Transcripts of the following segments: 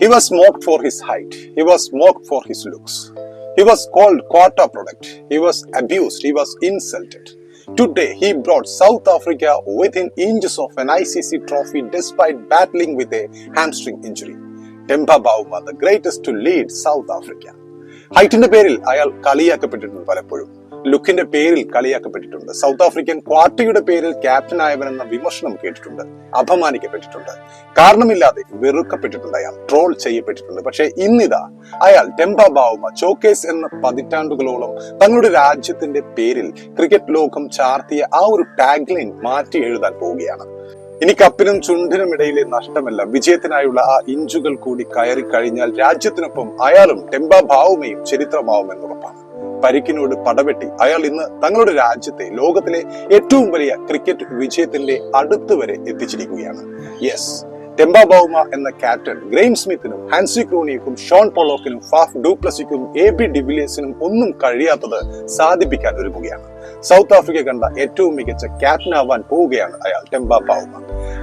He was mocked for his height. He was mocked for his looks. He was called quarter product. He was abused. He was insulted. Today, he brought South Africa within inches of an ICC trophy despite battling with a hamstring injury. Temba Bauma, the greatest to lead South Africa. ഹൈറ്റിന്റെ പേരിൽ അയാൾ കളിയാക്കപ്പെട്ടിട്ടുണ്ട് പലപ്പോഴും ലുക്കിന്റെ പേരിൽ കളിയാക്കപ്പെട്ടിട്ടുണ്ട്. South African ക്വാർട്ടിയുടെ പേരിൽ captain എന്ന വിമർശനം കേട്ടിട്ടുണ്ട്. അപമാനിക്കപ്പെട്ടിട്ടുണ്ട്. കാരണമില്ലാതെ വെറുക്കപ്പെട്ടിട്ടുണ്ട് അയാൾ. ട്രോൾ ചെയ്യപ്പെട്ടിട്ടുണ്ട്. പക്ഷേ ഇന്നിതാ അയാൾ ടെമ്പ ബാവുമ ചോക്കേസ് എന്ന പതിറ്റാണ്ടുകളോളം തങ്ങളുടെ രാജ്യത്തിന്റെ പേരിൽ ക്രിക്കറ്റ് ലോകം ചാർത്തിയ ആ ഒരു ടാഗ് ലൈൻ മാറ്റി എഴുതാൻ പോവുകയാണ്. ഇനി കപ്പിനും ചുണ്ടിനും ഇടയിലെ നഷ്ടമല്ല. വിജയത്തിനായുള്ള ആ ഇഞ്ചുകൾ കൂടി കയറി കഴിഞ്ഞാൽ രാജ്യത്തിനൊപ്പം അയാളും ടെമ്പ ഭാവുമയും ചരിത്രമാവുമെന്ന് ഉറപ്പാണ് പരിക്കിനോട് പടവെട്ടി അയാൾ ഇന്ന് തങ്ങളുടെ രാജ്യത്തെ ലോകത്തിലെ ഏറ്റവും വലിയ ക്രിക്കറ്റ് വിജയത്തിന്റെ അടുത്ത് വരെ എത്തിച്ചിരിക്കുകയാണ്. യെസ് ടെമ്പ ബൗമ എന്ന ക്യാപ്റ്റൻ ഗ്രെയിം സ്മിത്തിനും ഹാൻസി ക്രോണിയക്കും ഷോൺ പോളോക്കിനും ഫാഫ് ഡൂപ്ലസിക്കും എ ബി ഡിവിലിയേഴ്സിനും ഒന്നും കഴിയാത്തത് സാധിപ്പിക്കാൻ ഒരുങ്ങുകയാണ്. സൗത്ത് ആഫ്രിക്ക കണ്ട ഏറ്റവും മികച്ച ക്യാപ്റ്റൻ ആവാൻ പോവുകയാണ് അയാൾ ടെമ്പ പാവുമ.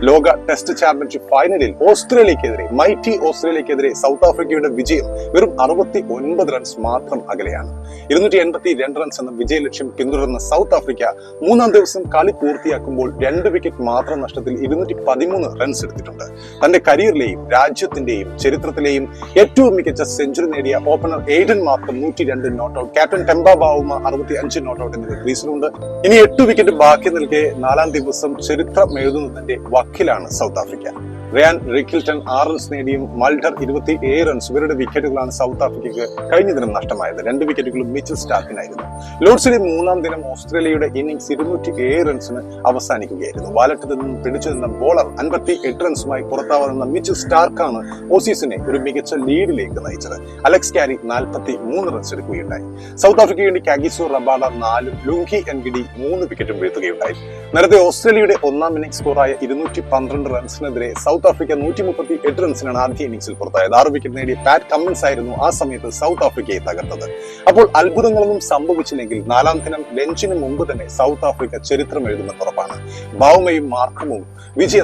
ലോക ടെസ്റ്റ് ചാമ്പ്യൻഷിപ്പ് ഫൈനലിൽ ഓസ്ട്രേലിയക്കെതിരെ മൈറ്റി ഓസ്ട്രേലിയക്കെതിരെ സൗത്ത് ആഫ്രിക്കയുടെ വിജയം വെറും അറുപത്തി ഒൻപത് റൺസ് മാത്രം അകലെയാണ്. ഇരുന്നൂറ്റി എൺപത്തി രണ്ട് റൺസ് എന്ന വിജയ ലക്ഷ്യം പിന്തുടർന്ന സൗത്ത് ആഫ്രിക്ക മൂന്നാം ദിവസം കളി പൂർത്തിയാക്കുമ്പോൾ രണ്ട് വിക്കറ്റ് മാത്രം നഷ്ടത്തിൽ ഇരുന്നൂറ്റി പതിമൂന്ന് റൺസ് എടുത്തിട്ടുണ്ട്. തന്റെ കരിയറിലെയും രാജ്യത്തിന്റെയും ചരിത്രത്തിലെയും ഏറ്റവും മികച്ച സെഞ്ചുറി നേടിയ ഓപ്പണർ എയ്ഡൻ മാർക്കും നൂറ്റി രണ്ട് not out captain Temba Bavuma അറുപത്തി അഞ്ച് നോട്ട് ഔട്ട് എന്നിവർ ക്രീസിലുണ്ട് ഇനി എട്ട് വിക്കറ്റ് ബാക്കി നിൽക്കെ നാലാം ദിവസം ചരിത്രം എഴുതുന്നതിന്റെ വക്കിലാണ് സൗത്ത് ആഫ്രിക്ക. റയാൻ റിക്കിൽട്ടൺ ആറ് റൺസ് നേടിയും മൾഡർ ഇരുപത്തി ഏഴ് റൺസ് ഇവരുടെ വിക്കറ്റുകളാണ് സൗത്ത് ആഫ്രിക്കയ്ക്ക് കഴിഞ്ഞ ദിനം നഷ്ടമായത്. രണ്ട് വിക്കറ്റുകളും മിച്ചൽ സ്റ്റാർക്കിനായിരുന്നു. ലോർഡ്സിലെ മൂന്നാം ദിനം ഓസ്ട്രേലിയയുടെ ഇന്നിംഗ്സ് ഇരുന്നൂറ്റി ഏഴ് റൺസിന് അവസാനിക്കുകയായിരുന്നു. വാലറ്റിൽ നിന്നും പിടിച്ചു നിന്ന ബോളർ അൻപത്തി എട്ട് റൺസുമായി പുറത്താവുന്ന മിച്ചൽ സ്റ്റാർക്കാണ് ഓസീസിനെ ഒരു മികച്ച ലീഡിലേക്ക് നയിച്ചത്. അലക്സ് കാരി നാൽപ്പത്തി മൂന്ന് റൺസ് എടുക്കുകയുണ്ടായി. സൗത്ത് ആഫ്രിക്കയ്ക്ക് വേണ്ടി കാഗിസോ റബാഡ നാലും ലുങ്കി എൻഗിഡി മൂന്ന് വിക്കറ്റും വീഴ്ത്തുകയുണ്ടായി. നേരത്തെ ഓസ്ട്രേലിയയുടെ ഒന്നാം ഇന്നിംഗ് സ്കോറായ ഇരുന്നൂറ്റി പന്ത്രണ്ട് റൺസിനെതിരെ സൗത്ത് ആഫ്രിക്ക നൂറ്റി മുപ്പത്തി എട്ട് റൺസിനാണ് ആദ്യ ഇന്നിംഗ്സിൽ പുറത്തായത്. ആറ് വിക്കറ്റ് നേടിയ പാറ്റ് കമ്മിൻസ് ആയിരുന്നു ആ സമയത്ത് സൗത്ത് ആഫ്രിക്കയെ തകർത്തത്. അപ്പോൾ അത്ഭുതങ്ങളൊന്നും സംഭവിച്ചില്ലെങ്കിൽ നാലാം ദിനം ലഞ്ചിന് മുമ്പ് തന്നെ സൗത്ത് ആഫ്രിക്ക ചരിത്രം എഴുതുന്ന തുറപ്പാണ്. ബൗമയും മാർക്കമും വിജയ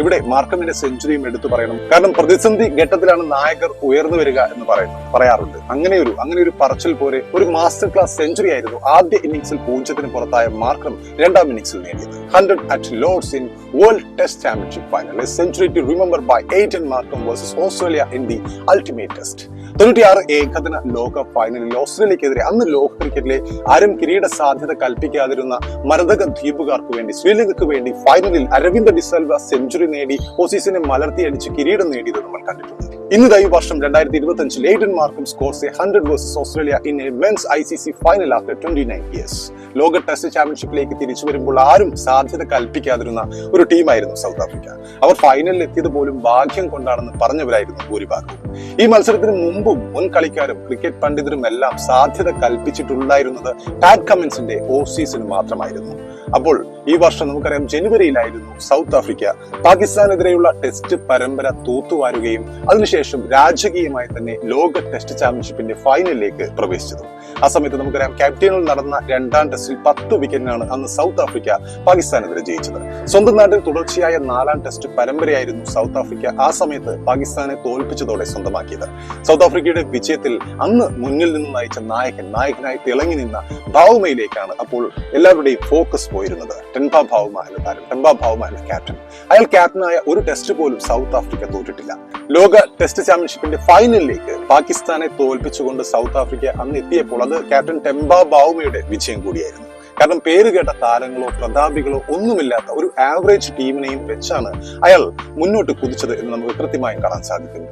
ഇവിടെ മാർക്കമിന്റെ സെഞ്ചുറിയും എടുത്തു പറയണം. കാരണം പ്രതിസന്ധി ഘട്ടത്തിലാണ് നായകർ ഉയർന്നു വരിക എന്ന് പറയുന്നു പറയാറുണ്ട്. അങ്ങനെ ഒരു അങ്ങനെ ഒരു പറച്ചിൽ പോലെ ഒരു മാസ്റ്റർ ക്ലാസ് സെഞ്ചുറി ആയിരുന്നു ആദ്യ ഇന്നിംഗ്സിൽ പൂജ്യത്തിന് പുറത്തായ മാർക്കം രണ്ടാം ഇന്നിംഗ്സിൽ നേടിയത്. Hundred at Lord's in World Test Championship final century to remember by Aiden Markram versus Australia in the ultimate test തൊണ്ണൂറ്റിയാറ് ഏകദിന ലോക ഫൈനലിൽ ഓസ്ട്രേലിയക്കെതിരെ അന്ന് ലോക ക്രിക്കറ്റിലെ ആരും കിരീട സാധ്യത കൽപ്പിക്കാതിരുന്ന മരതക ദ്വീപുകാർക്ക് വേണ്ടി ശ്രീലങ്കയ്ക്ക് വേണ്ടി ഫൈനലിൽ അരവിന്ദ് ഡിസൽവ സെഞ്ചുറി നേടി ഓസീസിനെ മലർത്തിയടിച്ച് കിരീടം നേടിയത് നമ്മൾ കണ്ടിട്ടുണ്ട്. ഇന്ന് ഈ വർഷം രണ്ടായിരത്തി ഇരുപത്തി അഞ്ചിൽ Aiden Markram scores hundred versus Australia in a men's I C C final after twenty nine years ലോക ടെസ്റ്റ് ചാമ്പ്യൻഷിപ്പിലേക്ക് തിരിച്ചു വരുമ്പോൾ ആരും സാധ്യത കൽപ്പിക്കാതിരുന്ന ഒരു ടീമായിരുന്നു സൗത്ത് ആഫ്രിക്ക. അവർ ഫൈനലിൽ എത്തിയത് പോലും ഭാഗ്യം കൊണ്ടാണെന്ന് പറഞ്ഞവരായിരുന്നു ഭൂരിഭാഗവും. ഈ മത്സരത്തിന് മുമ്പും മുൻ കളിക്കാരും ക്രിക്കറ്റ് പണ്ഡിതരും എല്ലാം സാധ്യത കൽപ്പിച്ചിട്ടുണ്ടായിരുന്നത് പാറ്റ് കമ്മിൻസിന്റെ ഓസീസിന് മാത്രമായിരുന്നു. അപ്പോൾ ഈ വർഷം നമുക്കറിയാം ജനുവരിയിലായിരുന്നു സൗത്ത് ആഫ്രിക്ക. പാകിസ്ഥാനെതിരെയുള്ള ടെസ്റ്റ് പരമ്പര തൂത്തുവാരുകയും അതിനുശേഷം രാജകീയമായി തന്നെ ലോക ടെസ്റ്റ് ചാമ്പ്യൻഷിപ്പിന്റെ ഫൈനലിലേക്ക് പ്രവേശിച്ചത്. ആ സമയത്ത് നമുക്കറിയാം ക്യാപ്റ്റനിൽ നടന്ന രണ്ടാം ടെസ്റ്റിൽ പത്ത് വിക്കറ്റിനാണ് അന്ന് സൗത്ത് ആഫ്രിക്ക പാകിസ്ഥാനെതിരെ ജയിച്ചത്. സ്വന്തം നാട്ടിൽ തുടർച്ചയായ നാലാം ടെസ്റ്റ് പരമ്പരയായിരുന്നു സൗത്ത് ആഫ്രിക്ക ആ സമയത്ത് പാകിസ്ഥാനെ തോൽപ്പിച്ചതോടെ സ്വന്തമാക്കിയത്. സൗത്ത് ആഫ്രിക്കയുടെ വിജയത്തിൽ അന്ന് മുന്നിൽ നിന്ന് നയിച്ച നായകൻ നായകനായി തിളങ്ങി നിന്ന ഭാവുമയിലേക്കാണ് അപ്പോൾ എല്ലാവരുടെയും ഫോക്കസ് പോയിരുന്നത്. ടെൻപ ഭാവുമ എന്ന താരം. ടെമ്പ ഭാവുമ എന്ന ക്യാപ്റ്റൻ അയാൾ ക്യാപ്റ്റനായ ഒരു ടെസ്റ്റ് പോലും സൗത്ത് ആഫ്രിക്ക തോറ്റിട്ടില്ല. ലോക ടെസ്റ്റ് ചാമ്പ്യൻഷിപ്പിന്റെ ഫൈനലിലേക്ക് പാകിസ്ഥാനെ തോൽപ്പിച്ചുകൊണ്ട് സൗത്ത് ആഫ്രിക്ക അന്ന് എത്തിയപ്പോൾ അത് ക്യാപ്റ്റൻ ടെമ്പ ബാവുമയുടെ വിജയം കൂടിയായിരുന്നു. കാരണം പേര് കേട്ട താരങ്ങളോ പ്രതാപികളോ ഒന്നുമില്ലാത്ത ഒരു ആവറേജ് ടീമിനെയും വെച്ചാണ് അയാൾ മുന്നോട്ട് കുതിച്ചത് എന്ന് നമുക്ക് കൃത്യമായും കാണാൻ സാധിക്കും.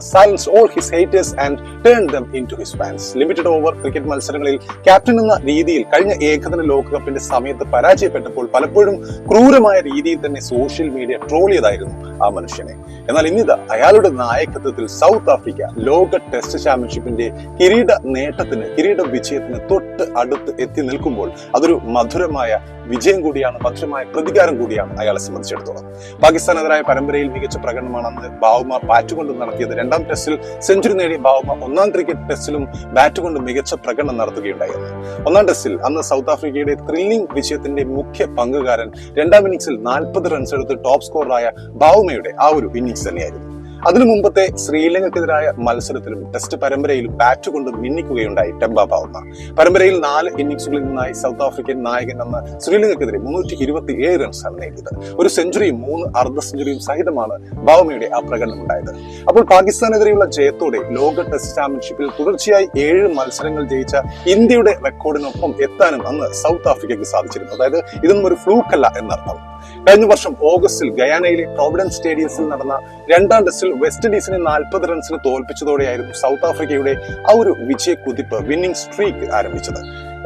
Silence all his haters and turn them into his fans limited over cricket മത്സരങ്ങളിൽ ക്യാപ്റ്റൻ എന്ന രീതിയിൽ കഴിഞ്ഞ ഏകദിന ലോകകപ്പിന്റെ സമയത്ത് പരാജയപ്പെട്ടപ്പോൾ പലപ്പോഴും ക്രൂരമായ രീതിയിൽ തന്നെ സോഷ്യൽ മീഡിയ ട്രോൾ ചെയ്തായിരുന്നു ആ മനുഷ്യനെ. എന്നാൽ ഇന്നിതാ അയാളുടെ നായകത്വത്തിൽ സൗത്ത് ആഫ്രിക്ക ലോക ടെസ്റ്റ് ചാമ്പ്യൻഷിപ്പിന്റെ കിരീട നേട്ടത്തിന് കിരീട വിജയത്തിന് തൊട്ട് അടുത്ത് എത്തി നിൽക്കുമ്പോൾ അതൊരു മധുരമായ വിജയം കൂടിയാണ് മധുരമായ പ്രതികാരം കൂടിയാണ് അയാളെ സംബന്ധിച്ചിടത്തോളം. പാകിസ്ഥാനെതിരായ പരമ്പരയിൽ മികച്ച പ്രകടനമാണ് അന്ന് ബാവുമ ബാറ്റ് കൊണ്ട് നടത്തിയത്. രണ്ടാം ടെസ്റ്റിൽ സെഞ്ചുറി നേടിയ ബാവുമ ഒന്നാം ക്രിക്കറ്റ് ടെസ്റ്റിലും ബാറ്റ് കൊണ്ട് മികച്ച പ്രകടനം നടത്തുകയുണ്ടായിരുന്നു ഒന്നാം ടെസ്റ്റിൽ അന്ന് സൗത്ത് ആഫ്രിക്കയുടെ ത്രില്ലിംഗ് വിജയത്തിന്റെ മുഖ്യ പങ്കുകാരൻ രണ്ടാം ഇന്നിംഗ്സിൽ നാൽപ്പത് റൺസ് എടുത്ത് ടോപ്പ് സ്കോറായ ബാവുമയുടെ ആ ഒരു ഇന്നിംഗ്സ് തന്നെയായിരുന്നു. അതിനു മുമ്പത്തെ ശ്രീലങ്കക്കെതിരായ മത്സരത്തിലും ടെസ്റ്റ് പരമ്പരയിൽ ബാറ്റ് കൊണ്ട് മിന്നിക്കുകയുണ്ടായി ടെമ്പ പാവുന്ന പരമ്പരയിൽ നാല് ഇന്നിംഗ്സുകളിൽ നിന്നായി സൗത്ത് ആഫ്രിക്കൻ നായകൻ എന്ന ശ്രീലങ്കക്കെതിരെ മുന്നൂറ്റി ഇരുപത്തി ഏഴ് റൺസാണ് നേടിയത്. ഒരു സെഞ്ചുറിയും മൂന്ന് അർദ്ധ സെഞ്ചുറിയും സഹിതമാണ് ബാവുമയുടെ ആ പ്രകടനം ഉണ്ടായത്. അപ്പോൾ പാകിസ്ഥാനെതിരെയുള്ള ജയത്തോടെ ലോക ടെസ്റ്റ് ചാമ്പ്യൻഷിപ്പിൽ തുടർച്ചയായി ഏഴ് മത്സരങ്ങൾ ജയിച്ച ഇന്ത്യയുടെ റെക്കോർഡിനൊപ്പം എത്താനും അന്ന് സൗത്ത് ആഫ്രിക്കയ്ക്ക് സാധിച്ചിരുന്നു. അതായത് ഇതൊന്നും ഒരു ഫ്ലൂക്കല്ല എന്നർത്ഥം. കഴിഞ്ഞ വർഷം ഓഗസ്റ്റിൽ ഗയാനയിലെ പ്രോവിഡൻസ് സ്റ്റേഡിയത്തിൽ നടന്ന രണ്ടാം ടെസ്റ്റിൽ വെസ്റ്റ് ഇൻഡീസിനെ നാൽപ്പത് റൺസിന് തോൽപ്പിച്ചതോടെയായിരുന്നു സൗത്ത് ആഫ്രിക്കയുടെ ആ ഒരു വിജയ കുതിപ്പ് വിന്നിംഗ് സ്ട്രീക്ക് ആരംഭിച്ചത്.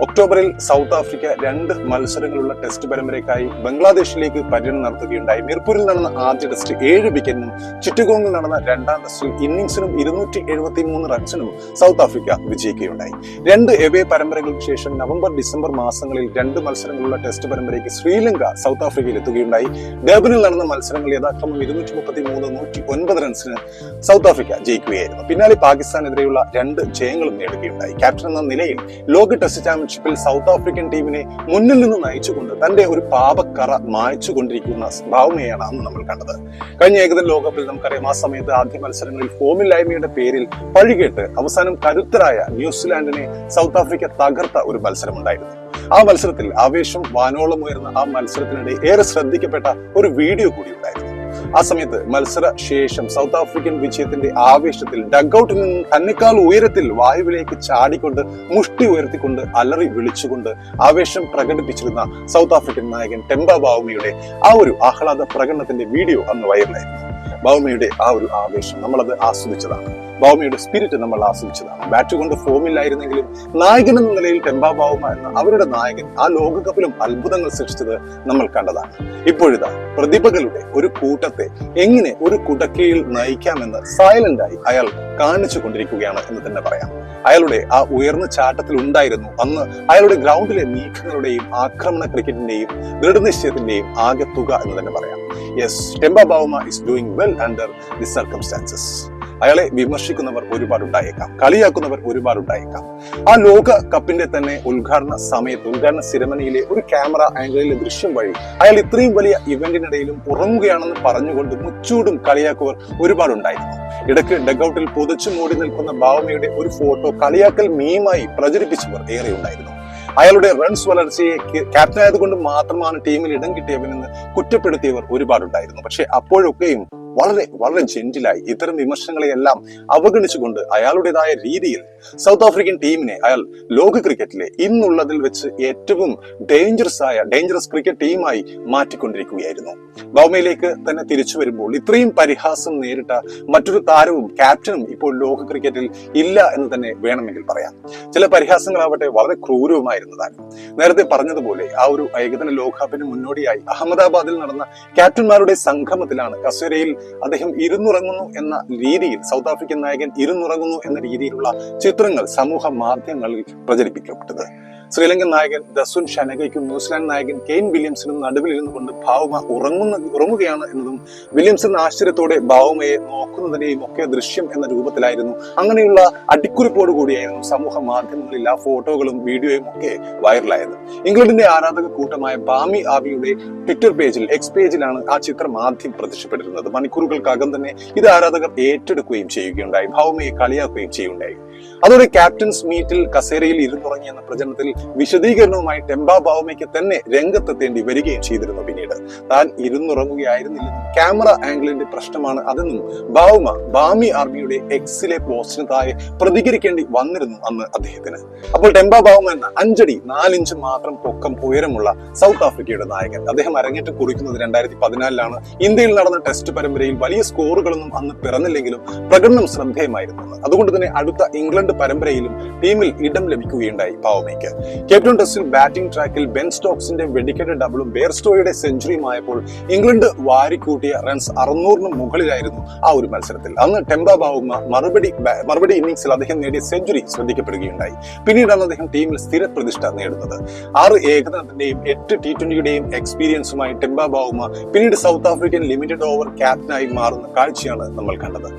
ഒക്ടോബറിൽ സൗത്ത് ആഫ്രിക്ക രണ്ട് മത്സരങ്ങളുള്ള ടെസ്റ്റ് പരമ്പരയ്ക്കായി ബംഗ്ലാദേശിലേക്ക് പര്യടനം നടത്തുകയുണ്ടായി. മിർപൂരിൽ നടന്ന ആദ്യ ടെസ്റ്റ് ഏഴ് വിക്കറ്റിനും ചിറ്റഗോങ്ങിൽ നടന്ന രണ്ടാം ടെസ്റ്റിൽ ഇന്നിംഗ്സിനും ഇരുന്നൂറ്റി എഴുപത്തി മൂന്ന് റൺസിനും സൗത്ത് ആഫ്രിക്ക വിജയിക്കുകയുണ്ടായി. രണ്ട് എവേ പരമ്പരകൾക്ക് ശേഷം നവംബർ ഡിസംബർ മാസങ്ങളിൽ രണ്ട് മത്സരങ്ങളുള്ള ടെസ്റ്റ് പരമ്പരയ്ക്ക് ശ്രീലങ്ക സൗത്ത് ആഫ്രിക്കയിൽ എത്തുകയുണ്ടായി. ഡേബനിൽ നടന്ന മത്സരങ്ങൾ യഥാക്രമം ഇരുന്നൂറ്റി മുപ്പത്തി മൂന്ന് നൂറ്റി ഒൻപത് റൺസിന് സൗത്ത് ആഫ്രിക്ക ജയിക്കുകയായിരുന്നു. പിന്നാലെ പാകിസ്ഥാനെതിരെയുള്ള രണ്ട് ജയങ്ങളും നേടുകയുണ്ടായി. ക്യാപ്റ്റൻ എന്ന നിലയിൽ ലോക ടെസ്റ്റ് ചാമ്പ്യൻഷിപ്പിൽ സൗത്ത് ആഫ്രിക്കൻ ടീമിനെ മുന്നിൽ നിന്ന് നയിച്ചുകൊണ്ട് തന്റെ ഒരു പാപക്കറ മായ്ച്ചു കൊണ്ടിരിക്കുന്ന ഭാവനയാണ് അന്ന് നമ്മൾ കണ്ടത്. കഴിഞ്ഞ ഏകദിന ലോകകപ്പിൽ നമുക്കറിയാം ആ സമയത്ത് ആദ്യ മത്സരങ്ങളിൽ ഫോമില്ലായ്മയുടെ പേരിൽ പഴികേട്ട് അവസാനം കരുത്തരായ ന്യൂസിലാൻഡിനെ സൗത്ത് ആഫ്രിക്ക തകർത്ത ഒരു മത്സരമുണ്ടായിരുന്നു. ആ മത്സരത്തിൽ ആവേശം വാനോളം ഉയർന്ന ആ മത്സരത്തിനിടെ ഏറെ ശ്രദ്ധിക്കപ്പെട്ട ഒരു വീഡിയോ കൂടി ഉണ്ടായിരുന്നു. ആ സമയത്ത് മത്സര ശേഷം സൗത്ത് ആഫ്രിക്കൻ വിജയത്തിന്റെ ആവേശത്തിൽ ഡഗ്ഔട്ടിൽ നിന്നും തന്നെക്കാൾ ഉയരത്തിൽ വായുവിലേക്ക് ചാടിക്കൊണ്ട് മുഷ്ടി ഉയർത്തിക്കൊണ്ട് അലറി വിളിച്ചുകൊണ്ട് ആവേശം പ്രകടിപ്പിച്ചിരുന്ന സൗത്ത് ആഫ്രിക്കൻ നായകൻ ടെമ്പ ബാവുമിയുടെ ആ ഒരു ആഹ്ലാദ പ്രകടനത്തിന്റെ വീഡിയോ അന്ന് വൈറലായിരുന്നു ബാവുമിയുടെ ആ ഒരു ആവേശം നമ്മളത് ആസ്വദിച്ചതാണ്. ബൗമയുടെ സ്പിരിറ്റ് നമ്മൾ ആസ്വദിച്ചതാണ്. ബാറ്റ് കൊണ്ട് ഫോമില്ലായിരുന്നെങ്കിലും നായകൻ എന്ന നിലയിൽ ടെമ്പ ബൗമ എന്ന അവരുടെ നായകൻ ആ ലോകകപ്പിലും അത്ഭുതങ്ങൾ സൃഷ്ടിച്ചത് നമ്മൾ കണ്ടതാണ്. ഇപ്പോഴിതാ പ്രതിഭകളുടെ ഒരു കൂട്ടത്തെ എങ്ങനെ ഒരു കുടക്കീഴിൽ നയിക്കാമെന്ന് സൈലന്റായി അയാൾ കാണിച്ചു കൊണ്ടിരിക്കുകയാണ് എന്ന് തന്നെ പറയാം. അയാളുടെ ആ ഉയർന്ന ചാട്ടത്തിൽ ഉണ്ടായിരുന്നു. അന്ന് അയാളുടെ ഗ്രൗണ്ടിലെ നീക്കങ്ങളുടെയും ആക്രമണ ക്രിക്കറ്റിന്റെയും ദൃഢനിശ്ചയത്തിന്റെയും ആകെ തുക എന്ന് തന്നെ പറയാം. Yes Temba Bavuma is doing well under the circumstances അയാളെ വിമർശിക്കുന്നവർ ഒരുപാടുണ്ടായേക്കാം. കളിയാക്കുന്നവർ ഒരുപാടുണ്ടായേക്കാം. ആ ലോക കപ്പിന്റെ തന്നെ ഉദ്ഘാടന സമയത്ത് ഉദ്ഘാടന സിരമണിയിലെ ഒരു ക്യാമറ ആംഗിളിലെ ദൃശ്യം വഴി അയാൾ ഇത്രയും വലിയ ഇവന്റിനിടയിലും ഉറങ്ങുകയാണെന്ന് പറഞ്ഞുകൊണ്ട് മുച്ചൂടും കളിയാക്കുവർ ഒരുപാടുണ്ടായിരുന്നു. ഇടയ്ക്ക് ഡഗൌട്ടിൽ പുതച്ചു മൂടി നിൽക്കുന്ന ഭാവമയുടെ ഒരു ഫോട്ടോ കളിയാക്കൽ മീമായി പ്രചരിപ്പിച്ചവർ ഏറെ ഉണ്ടായിരുന്നു അയാളുടെ റൺസ് വളർച്ചയെ ക്യാപ്റ്റൻ ആയതുകൊണ്ട് മാത്രമാണ് ടീമിൽ ഇടം കിട്ടിയവനെന്ന് കുറ്റപ്പെടുത്തിയവർ ഒരുപാടുണ്ടായിരുന്നു. പക്ഷെ അപ്പോഴൊക്കെയും വളരെ വളരെ ജെന്റിലായി ഇത്തരം വിമർശനങ്ങളെയെല്ലാം അവഗണിച്ചുകൊണ്ട് അയാളുടേതായ രീതിയിൽ സൗത്ത് ആഫ്രിക്കൻ ടീമിനെ അയാൾ ലോക ക്രിക്കറ്റിലെ ഇന്നുള്ളതിൽ വെച്ച് ഏറ്റവും ഡേഞ്ചറസ് ആയ ഡേഞ്ചറസ് ക്രിക്കറ്റ് ടീമായി മാറ്റിക്കൊണ്ടിരിക്കുകയായിരുന്നു. ബൗമയിലേക്ക് തന്നെ തിരിച്ചു വരുമ്പോൾ ഇത്രയും പരിഹാസം നേരിട്ട മറ്റൊരു താരവും ക്യാപ്റ്റനും ഇപ്പോൾ ലോക ക്രിക്കറ്റിൽ ഇല്ല എന്ന് തന്നെ വേണമെങ്കിൽ പറയാം. ചില പരിഹാസങ്ങളാവട്ടെ വളരെ ക്രൂരവുമായിരുന്നതാണ്. നേരത്തെ പറഞ്ഞതുപോലെ ആ ഒരു ഏകദിന ലോകകപ്പിന് മുന്നോടിയായി അഹമ്മദാബാദിൽ നടന്ന ക്യാപ്റ്റന്മാരുടെ സംഗമത്തിലാണ് കസേരയിൽ അദ്ദേഹം ഇരുന്നുറങ്ങുന്നു എന്ന രീതിയിൽ സൗത്ത് ആഫ്രിക്കൻ നായകൻ ഇരുന്നുറങ്ങുന്നു എന്ന രീതിയിലുള്ള ചിത്രങ്ങൾ സമൂഹ മാധ്യമങ്ങളിൽ പ്രചരിപ്പിക്കപ്പെട്ടത്. ശ്രീലങ്കൻ നായകൻ ദസുൻ ഷനഗയ്ക്കും ന്യൂസിലാൻഡ് നായകൻ കെയ്ൻ വില്യംസിനും നടുവിൽ ഇരുന്നു കൊണ്ട് ഭാവുമ ഉറങ്ങുന്ന ഉറങ്ങുകയാണ് എന്നതും വില്യംസൺ ആശ്ചര്യത്തോടെ ഭാവുമയെ നോക്കുന്നതിനെയും ഒക്കെ ദൃശ്യം എന്ന രൂപത്തിലായിരുന്നു. അങ്ങനെയുള്ള അടിക്കുറിപ്പോട് കൂടിയായിരുന്നു സമൂഹ മാധ്യമങ്ങളിൽ ആ ഫോട്ടോകളും വീഡിയോയും ഒക്കെ വൈറലായത്. ഇംഗ്ലണ്ടിന്റെ ആരാധക കൂട്ടമായ ബാമി ആബിയുടെ ട്വിറ്റർ പേജിൽ എക്സ് പേജിലാണ് ആ ചിത്രം ആദ്യം പ്രത്യക്ഷപ്പെട്ടിരുന്നത്. മണിക്കൂറുകൾക്കകം തന്നെ ഇത് ആരാധകർ ഏറ്റെടുക്കുകയും ചെയ്യുകയുണ്ടായി. ഭാവുമയെ കളിയാക്കുകയും ചെയ്യുകയുണ്ടായി. അതോടെ ക്യാപ്റ്റൻസ് മീറ്റിൽ കസേരയിൽ ഇരുന്നുറങ്ങി എന്ന പ്രചരണത്തിൽ വിശദീകരണവുമായി ടെമ്പ ബാവമയ്ക്ക് തന്നെ രംഗത്തെത്തേണ്ടി വരികയും ചെയ്തിരുന്നു. പിന്നീട് താൻ ഇരുന്നുറങ്ങുകയായിരുന്നില്ലെന്നും ക്യാമറ ആംഗിളിന്റെ പ്രശ്നമാണ് അതെന്നും ബാവുമ ബാമി ആർമിയുടെ എക്സിലെ പോസ്റ്റിന് താഴെ പ്രതികരിക്കേണ്ടി വന്നിരുന്നു അന്ന് അദ്ദേഹത്തിന്. അപ്പോൾ ടെമ്പ ബാവുമ എന്ന അഞ്ചടി നാലിഞ്ച് മാത്രം പൊക്കം ഉയരമുള്ള സൗത്ത് ആഫ്രിക്കയുടെ നായകൻ. അദ്ദേഹം അരങ്ങേറ്റം കുറിക്കുന്നത് രണ്ടായിരത്തി പതിനാലിലാണ് ഇന്ത്യയിൽ നടന്ന ടെസ്റ്റ് പരമ്പരയിൽ വലിയ സ്കോറുകളൊന്നും അന്ന് പിറന്നില്ലെങ്കിലും പ്രകടനം ശ്രദ്ധേയമായിരുന്നു അതുകൊണ്ട് തന്നെ അടുത്ത ഇംഗ്ലണ്ട് പരമ്പരയിലും ടീമിൽ ഇടം ലഭിക്കുകയുണ്ടായി പാവമയ്ക്ക് കേപ്റ്റൺ ടെസ്റ്റിൽ ബാറ്റിംഗ് ട്രാക്കിൽ ബെൻ സ്റ്റോക്സിന്റെ വെടിക്കെട്ട് ഡബിളും ബെയർസ്റ്റോയുടെ സെഞ്ചുറിയുമായപ്പോൾ ഇംഗ്ലണ്ട് വാരിക്കൂട്ടിയ റൺസ് അറുന്നൂറിന് മുകളിലായിരുന്നു ആ ഒരു മത്സരത്തിൽ. അന്ന് ടെമ്പ ബാവുമ മറുപടി മറുപടി ഇന്നിംഗ്സിൽ അദ്ദേഹം നേടിയ സെഞ്ചുറി ശ്രദ്ധിക്കപ്പെടുകയുണ്ടായി. പിന്നീടാണ് അദ്ദേഹം ടീമിൽ സ്ഥിര പ്രതിഷ്ഠ നേടുന്നത്. ആറ് ഏകദിനത്തിന്റെയും എട്ട് ടി ട്വന്റിയുടെയും എക്സ്പീരിയൻസുമായി ടെമ്പ ബാവുമ പിന്നീട് സൗത്ത് ആഫ്രിക്കൻ ലിമിറ്റഡ് ഓവർ ക്യാപ്റ്റനായി മാറുന്ന കാഴ്ചയാണ് നമ്മൾ കണ്ടത്.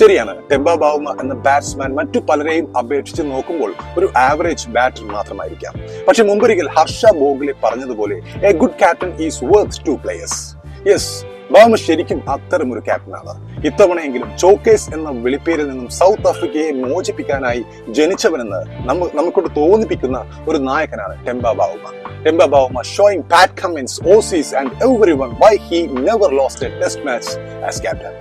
ശരിയാണ് ടെമ്പ ബാവുമ എന്ന ബാറ്റ്സ്മാൻ മറ്റു പലരെയും അപേക്ഷിച്ച് നോക്കുമ്പോൾ ഒരു ആവറേജ് ബാറ്റർ മാത്രമായിരിക്കാം. പക്ഷെ മുമ്പൊരിക്കൽ ഹർഷ ബോഗ്ലെ പറഞ്ഞതുപോലെ a good captain is worth two players yes Bavuma ശരിക്കും അത്തരം ഒരു ക്യാപ്റ്റനാണ് ഇത്തവണയെങ്കിലും ചോക്കേസ് എന്ന വിളിപ്പേരിൽ നിന്നും സൗത്ത് ആഫ്രിക്കയെ മോചിപ്പിക്കാനായി ജനിച്ചവനെന്ന് നമ്മ നമുക്കോട് തോന്നിപ്പിക്കുന്ന ഒരു നായകനാണ് Temba Bavuma Temba Bavuma showing Pat Cummins Aussies and everyone why he never lost a test match as captain